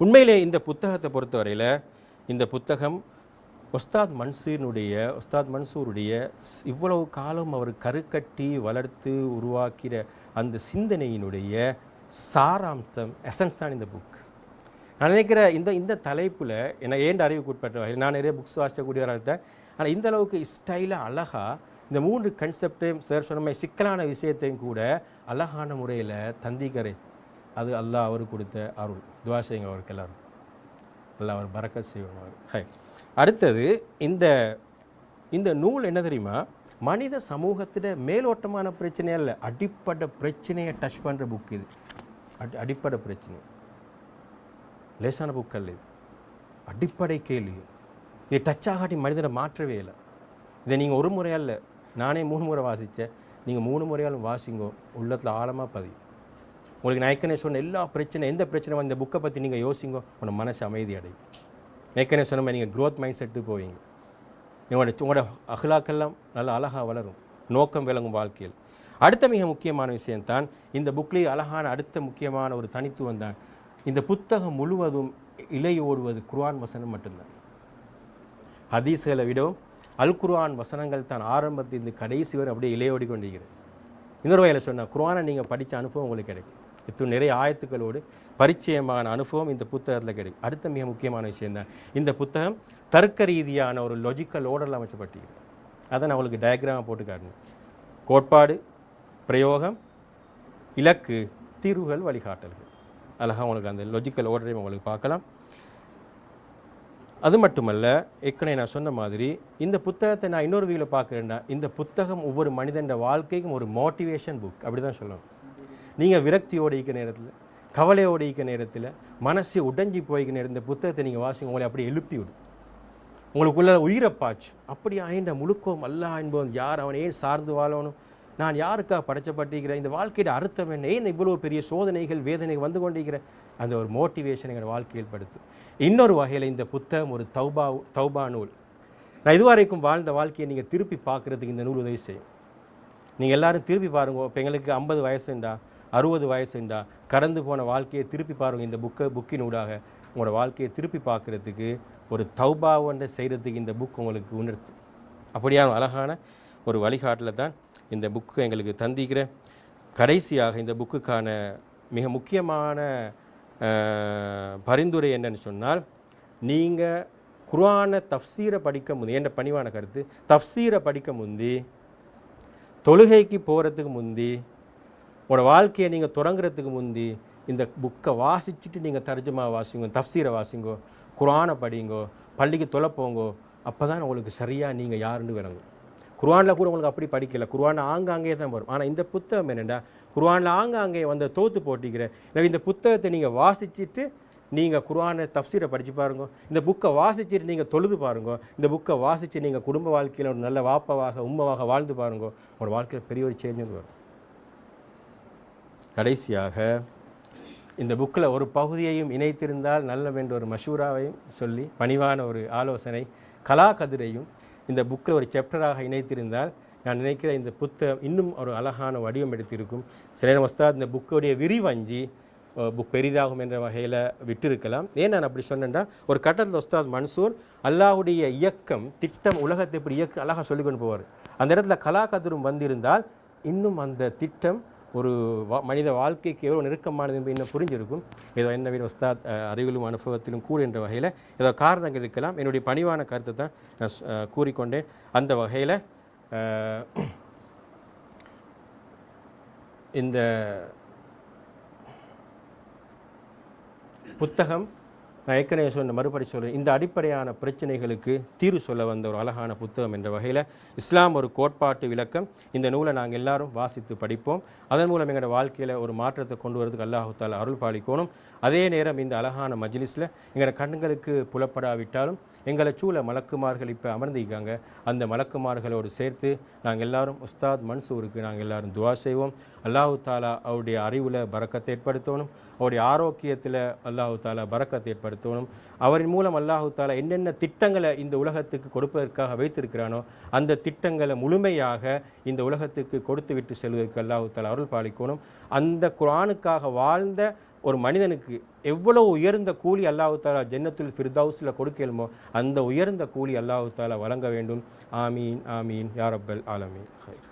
உண்மையிலே இந்த புத்தகத்தை பொறுத்தவரையில் இந்த புத்தகம் உஸ்தாத் மன்சூரினுடைய உஸ்தாத் மன்சூருடைய இவ்வளவு காலம் அவர் கருக்கட்டி வளர்த்து உருவாக்கிற அந்த சிந்தனையினுடைய சாராம்சம் எசன்ஸ் தான் இந்த புக் நான் நினைக்கிற இந்த இந்த தலைப்பில் என்னை ஏண்ட அறிவுக்குட்பட்ட வகையில் நான் நிறைய புக்ஸ் வாசிக்கக்கூடியவராக இருந்தேன். ஆனால் இந்த அளவுக்கு ஸ்டைலாக அழகாக இந்த மூன்று கன்செப்டையும் சார் சொன்ன மாதிரி சிக்கலான விஷயத்தையும் கூட அழகான முறையில் தந்திக்கிறேன் அது அல்லாஹ் அவர் கொடுத்த அருள். துவா செய்யுங்க அவருக்கு எல்லாரும். அல்லாஹ் அவர் பறக்க செய்வாங்க அவர். ஹை. அடுத்தது இந்த இந்த நூல் என்ன தெரியுமா? மனித சமூகத்தில் மேலோட்டமான பிரச்சனையே இல்லை அடிப்படை பிரச்சனையை டச் பண்ணுற புக் இது. அடி அடிப்படை பிரச்சனை. லேசான புக் அல்ல இது. அடிப்படை கேள்வி. இது டச் ஆகாட்டி மனிதனை மாற்றவே இல்லை. இதை நீங்கள் ஒரு முறையால் நானே மூணு முறை வாசித்தேன் நீங்கள் மூணு முறையாலும் வாசிங்கோ உள்ளத்தில் ஆழமாக பதியும். உங்களுக்கு நான் ஏற்கனவே சொன்ன எல்லா பிரச்சனை எந்த பிரச்சனை வந்து இந்த புக்கை பற்றி நீங்கள் யோசிங்க. உங்களோட மனசு அமைதி அடையும். ஏற்கனவே சொன்ன மாதிரி நீங்கள் க்ரோத் மைண்ட் செட்டு போவீங்க. உங்களோட உங்களோட அகலாக்கெல்லாம் நல்லா அழகாக வளரும். நோக்கம் விளங்கும் வாழ்க்கையில். அடுத்த மிக முக்கியமான விஷயம்தான் இந்த புக்லேயே அழகான அடுத்த முக்கியமான ஒரு தனித்துவம் தான். இந்த புத்தகம் முழுவதும் இலை ஓடுவது குர்ஆன் வசனம் மட்டும்தான். ஹதீஸ்களை விடவும் அல் குர்ஆன் வசனங்கள் தான் ஆரம்பத்தில் இந்த கடைசி வரை அப்படியே இலையோடி கொண்டிருக்கிறது இன்னொரு வகையில் சொன்னால் குர்ஆனை நீங்கள் படித்த அனுபவம் உங்களுக்கு கிடைக்கும். இத்தனை நிறைய ஆயத்துக்களோடு பரிச்சயமான அனுபவம் இந்த புத்தகத்தில் கிடைக்கும் அடுத்த மிக முக்கியமான விஷயம் தான் இந்த புத்தகம் தர்க்க ரீதியான ஒரு லொஜிக்கல் ஓர்டரில் அமைச்சப்பட்டிருக்கு. அதை நான் உங்களுக்கு டயக்ராமாக போட்டு காட்டணும் கோட்பாடு பிரயோகம் இலக்கு தீர்வுகள் வழிகாட்டல்கள். அழகாக உங்களுக்கு அந்த லொஜிக்கல் ஓர்டரையும் உங்களுக்கு பார்க்கலாம். அது மட்டுமல்ல ஏற்கனவே நான் சொன்ன மாதிரி இந்த புத்தகத்தை நான் இன்னொரு வீவில் பார்க்குறேன்னா இந்த புத்தகம் ஒவ்வொரு மனிதன் வாழ்க்கைக்கும் ஒரு மோட்டிவேஷன் புக் அப்படி தான் சொல்லணும். நீங்கள் விரக்தியோடு இருக்க நேரத்தில் கவலையோடு இருக்க நேரத்தில் மனசு உடைஞ்சி போய்க்க நேரம் இந்த புத்தகத்தை நீங்கள் வாசிங்க உங்களை அப்படியே எழுப்பி விடும். உங்களுக்குள்ள உயிரை பாய்ச்சு. அப்படி ஆயின்ற முழுக்கோம் அல்லாஹ் என்பவன் யார்? அவன் ஏன் சார்ந்து வாழணும்? நான் யாருக்காக படைச்சப்பட்டிருக்கிறேன்? இந்த வாழ்க்கையோட அர்த்தம் என்ன? ஏன் இவ்வளோ பெரிய சோதனைகள் வேதனைகள் வந்து கொண்டிருக்கிற? அந்த ஒரு மோட்டிவேஷன் எங்கள் வாழ்க்கையில் படுத்தும் இன்னொரு வகையில் இந்த புத்தகம் ஒரு தௌபா தௌபா நூல். நான் இதுவரைக்கும் வாழ்ந்த வாழ்க்கையை நீங்கள் திருப்பி பார்க்குறதுக்கு இந்த நூல் உதவி செய்யும். நீங்கள் எல்லாரும் திருப்பி பாருங்க. இப்போ எங்களுக்கு ஐம்பது வயசுண்டா? அறுபது வயசு இருந்தால் கடந்து போன வாழ்க்கையை திருப்பி பாருங்க இந்த புக்கை புக்கின் ஊடாக. உங்களோட வாழ்க்கையை திருப்பி பார்க்குறதுக்கு ஒரு தௌபாவண்டை செய்கிறதுக்கு இந்த புக் உங்களுக்கு உணர்த்து. அப்படியான அழகான ஒரு வழிகாட்டில் தான் இந்த புக்கு எங்களுக்கு தந்திக்கிற கடைசியாக இந்த புக்குக்கான மிக முக்கியமான பரிந்துரை என்னன்னு சொன்னால் நீங்கள் குரானை தஃப்சீரை படிக்க முந்தி என்ற பணிவான கருத்து தஃப்சீரை படிக்க முந்தி தொழுகைக்கு போகிறதுக்கு முந்தி உங்களோட வாழ்க்கையை நீங்கள் தொடங்குறதுக்கு முந்தி இந்த புக்கை வாசிச்சுட்டு நீங்கள் தர்ஜமா வாசிங்க தஃசீரை வாசிங்கோ குரானை படிங்கோ பள்ளிக்கு தொலை போங்கோ அப்போ தான் உங்களுக்கு சரியாக நீங்கள் யாருன்னு விளங்கும். குர்வானில் கூட உங்களுக்கு அப்படி படிக்கல. குர்வானில் ஆங்காங்கே தான் வரும். ஆனால் இந்த புத்தகம் என்னென்னா குர்வானில் ஆங்காங்கே வந்த தோத்து போட்டிக்கிறேன் எனவே இந்த புத்தகத்தை நீங்கள் வாசிச்சுட்டு நீங்கள் குர்வானை தஃப்சீரை படித்து பாருங்க. இந்த புக்கை வாசிச்சுட்டு நீங்கள் தொழுது பாருங்க. இந்த புக்கை வாசித்து நீங்கள் குடும்ப வாழ்க்கையில் ஒரு நல்ல வாப்பவாக உம்மவாக வாழ்ந்து பாருங்க. உங்களோட வாழ்க்கையில் பெரிய ஒரு சேஞ்சு வரும். கடைசியாக இந்த புக்கில் ஒரு பகுதியையும் இணைத்திருந்தால் நல்லவென்ற ஒரு மஷூராவையும் சொல்லி பணிவான ஒரு ஆலோசனை கலா கதிரையும் இந்த புக்கில் ஒரு சாப்டராக இணைத்திருந்தால் நான் நினைக்கிற இந்த புத்தகம் இன்னும் ஒரு அழகான வடிவம் எடுத்திருக்கும். சில நேரம் ஒஸ்தாத் இந்த புக்கோடைய விரிவஞ்சி புக் பெரிதாகும் என்ற வகையில் விட்டிருக்கலாம். ஏன் நான் அப்படி சொன்னேன்னா ஒரு கட்டத்தில் ஒஸ்தாத் மன்சூர் அல்லாஹுடைய இயக்கம் திட்டம் உலகத்தை இப்படி இயக்க அழகாக சொல்லிக் கொண்டு போவார். அந்த இடத்துல கலா கதிரும் வந்திருந்தால் இன்னும் அந்த திட்டம் ஒரு வா- மனித வாழ்க்கைக்கு எவ்வளோ நெருக்கமானது என்று இன்னும் புரிஞ்சிருக்கும். ஏதோ என்ன வீடு உஸ்தாத் அறிவிலும் அனுபவத்திலும் கூட என்ற வகையில் ஏதோ காரணங்கள் இருக்கலாம். என்னுடைய பணிவான கருத்தை தான் நான் கூறிக்கொண்டேன். அந்த வகையில் இந்த புத்தகம் நான் ஏற்கனவே சொன்ன மறுபடி சொல்கிறேன் இந்த அடிப்படையான பிரச்சனைகளுக்கு தீர்வு சொல்ல வந்த ஒரு அழகான புத்தகம் என்ற வகையில் இஸ்லாம் ஒரு கோட்பாட்டு விளக்கம். இந்த நூலை நாங்கள் எல்லாரும் வாசித்து படிப்போம். அதன் மூலம் எங்களோட வாழ்க்கையில் ஒரு மாற்றத்தை கொண்டு வரதுக்கு அல்லாஹுத்தால் அருள் பாலிக்கணும். அதே நேரம் இந்த அழகான மஜ்லிஸில் எங்களோட கண்களுக்கு புலப்படாவிட்டாலும் எங்களை சூழ மலக்குமார்கள் இப்போ அமர்ந்திருக்காங்க. அந்த மலக்குமார்களோடு சேர்த்து நாங்கள் எல்லாரும் உஸ்தாத் மன்சூருக்கு நாங்கள் எல்லாரும் துவா செய்வோம். அல்லாஹு தாலா அவருடைய அறிவில் பறக்கத்தை ஏற்படுத்தணும். அவருடைய ஆரோக்கியத்தில் அல்லாஹு தாலா பறக்கத்தை பயன்படுத்தணும். அவரின் மூலம் அல்லாஹு தாலா என்னென்ன திட்டங்களை இந்த உலகத்துக்கு கொடுப்பதற்காக வைத்திருக்கிறானோ அந்த திட்டங்களை முழுமையாக இந்த உலகத்துக்கு கொடுத்து விட்டு செல்வதற்கு அல்லாஹு தாலா அருள் பாலிக்கணும். அந்த குரானுக்காக வாழ்ந்த ஒரு மனிதனுக்கு எவ்வளோ உயர்ந்த கூலி அல்லாஹு தாலா ஜன்னத்துல் ஃபிர்தவுஸில் கொடுக்கலுமோ அந்த உயர்ந்த கூலி அல்லாஹு தாலா வழங்க வேண்டும். ஆமீன் ஆமீன் யாரப்பல் ஆலமீன். ஹைர்